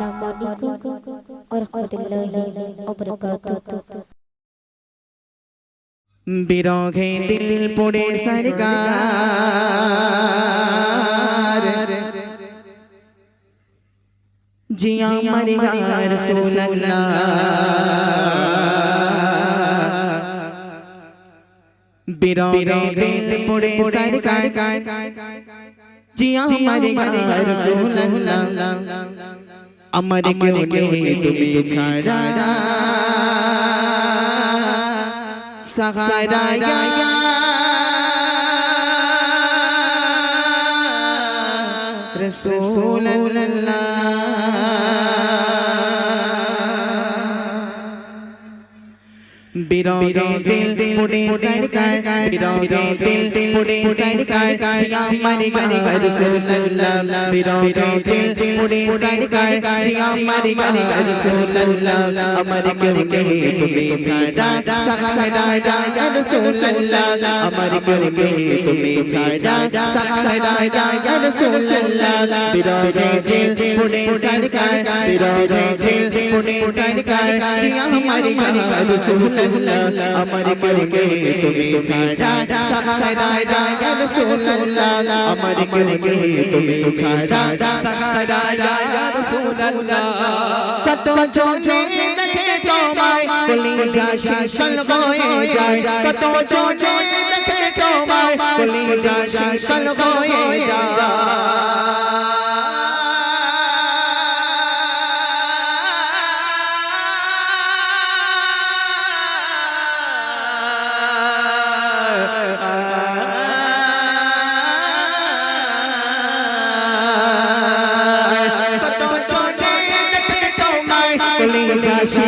Assalamualaikum warahmatullahi wabarakatuh. বিরহে দিল পড়ে সরকার জি আমার ইয়া রাসূলুল্লাহ বিরহে দিল পড়ে সরকার জি আমার ইয়া রাসূলুল্লাহ আমার কেউ নেই তুমি ছাড়া সাহারায়া রসূলুল্লাহ বিরোধে দিল পুড়ে সরকার বিরোধে দিল পুড়ে সরকার জিয়া মারি গারি রসূলুল্লাহ বিরোধে দিল পুড়ে সরকার জিয়া মারি গারি রসূলুল্লাহ আমার কেউ নেই তুমি ছাড়া সাহারা ইয়া রসূলুল্লাহ আমার কেউ নেই তুমি ছাড়া সাহারা ইয়া রসূলুল্লাহ বিরোধে দিল পুড়ে সরকার বিরোধে দিল পুড়ে সরকার জিয়া মারি গারি রসূলুল্লাহ আমার কেউকে তুমি ছাড়া সাহারায় ইয়া রাসূলুল্লাহ আমার কেউকে তুমি ছাড়া রাসূলুল্লাহ কত কলিজা শীতল হয়ে যায়।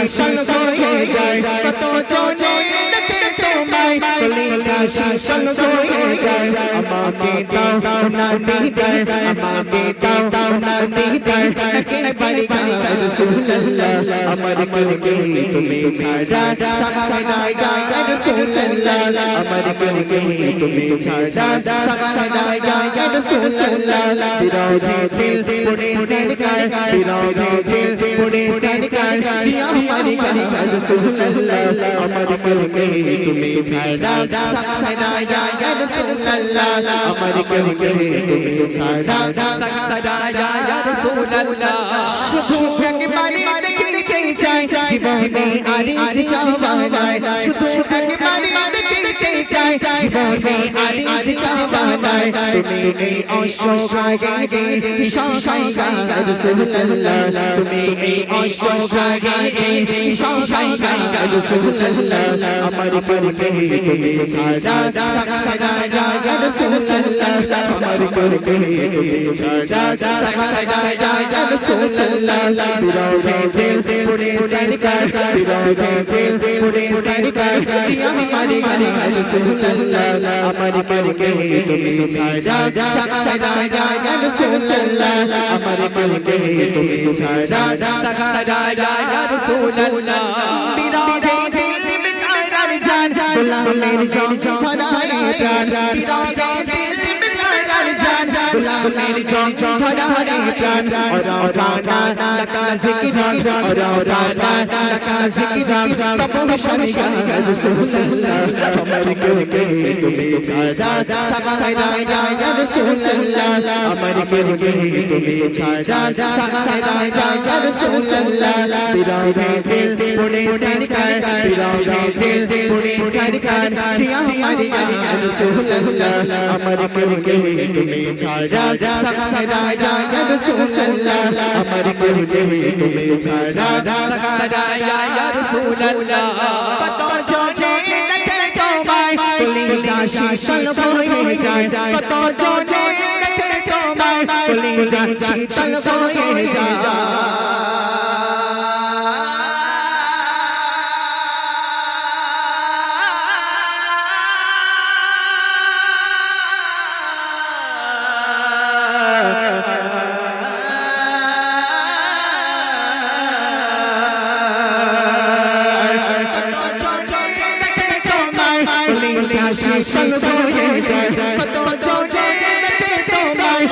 কলিজা শীতল শীতল হয়ে যায়। আমাকে দাও না দিদার আমাকে দাও না দিদার বাড়ি গায়ে রাসূলুল্লাহ আমার কলবে তুমি ছাড়া সাহারা ইয়া রাসূলুল্লাহ আমার কলবে তুমি ছাড়া সাহারা ইয়া রাসূলুল্লাহ বিরোধী দিল পুড়ে সরকার বিরোধী দিল পুড়ে সরকার জি আমার গায়ে রাসূলুল্লাহ আমার কলবে তুমি ছাড়া সাহারা ইয়া রাসূলুল্লাহ আমার কলবে তুমি ছাড়া সাহারা ইয়া রাসূলুল্লাহ শুধু একবারে দেখতে চাই জীবনে আর যে চাওয়ানায় তুমি এই অসহায়কে সহায়িকা রাসূলুল্লাহ তুমি এই অসহায়কে সহায়িকা রাসূলুল্লাহ আমার মনে তুমি ছাড়া সাকারায়া রাসূলুল্লাহ আমার মনে তুমি ছাড়া সাকারায়া রাসূলুল্লাহ বিরাবে দিল পুরে সরকার বিরাবে দিল পুরে সরকার জিয়া আমার গালি গালি রাসূলুল্লাহ আমার করবে তুমি ছাড়া সাহারা রাসূলুল্লাহ আমার করবে তুমি ছাড়া সাহারা রাসূলুল্লাহ বিরোধে দিল বিকারার জান, গোলামের জান ধরায় প্রাণ। নির্জন ধরা হরে প্রাণ। ওরাও রানা ডাকা জিকিরান ওরাও রানা ডাকা জিকিরান তপস্যা নিগা রাসূলুল্লাহ আমার কেউ কে তুমি ছাড়া সবাই রায়া রাসূলুল্লাহ আমার কেউ কে তুমি ছাড়া সবাই রায়া রাসূলুল্লাহ বিরাও দিল পুনে সরকার। বিরাও দিল পুনে সরকার। জিয়া আমার রায়া রাসূলুল্লাহ আমার কেউ কে তুমি ছাড়া সাকা দাই দাই ইয়া রাসূলুল্লাহ আমার কেউ নেই তুমি ছাড়া সাকা দাই দাই ইয়া রাসূলুল্লাহ কত জনে দেখে তোমায় কুলি যা কত জনে যা হয়ে শীতল হয়ে যায় কত জনে দেখে তোমায়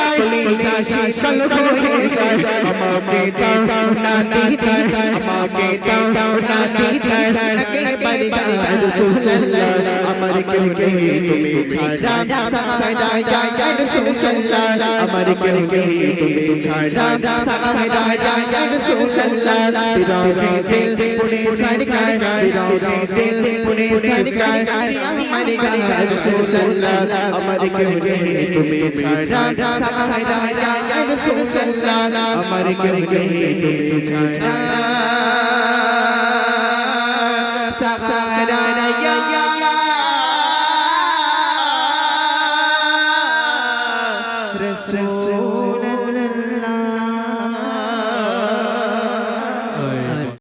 যা শীতল হয়ে যায় আমাকে দাও না দিতে আমাকে দাও না একেবারে গায়ে রাসূলুল্লাহ আমার কেউ নেই তুমি ছাড়া সাহারা ইয়া রাসূলুল্লাহ আমার কেউ নেই তুমি ছাড়া সাহারা ইয়া রাসূলুল্লাহ বিরহে দিল পুনে সরকার বিরহে দিল পুনে সরকার আমার গায়ে রাসূলুল্লাহ আমার কেউ নেই তুমি ছাড়া সাহারা ইয়া রাসূলুল্লাহ আমার কেউ নেই তুমি ছাড়া সাহারা ইয়া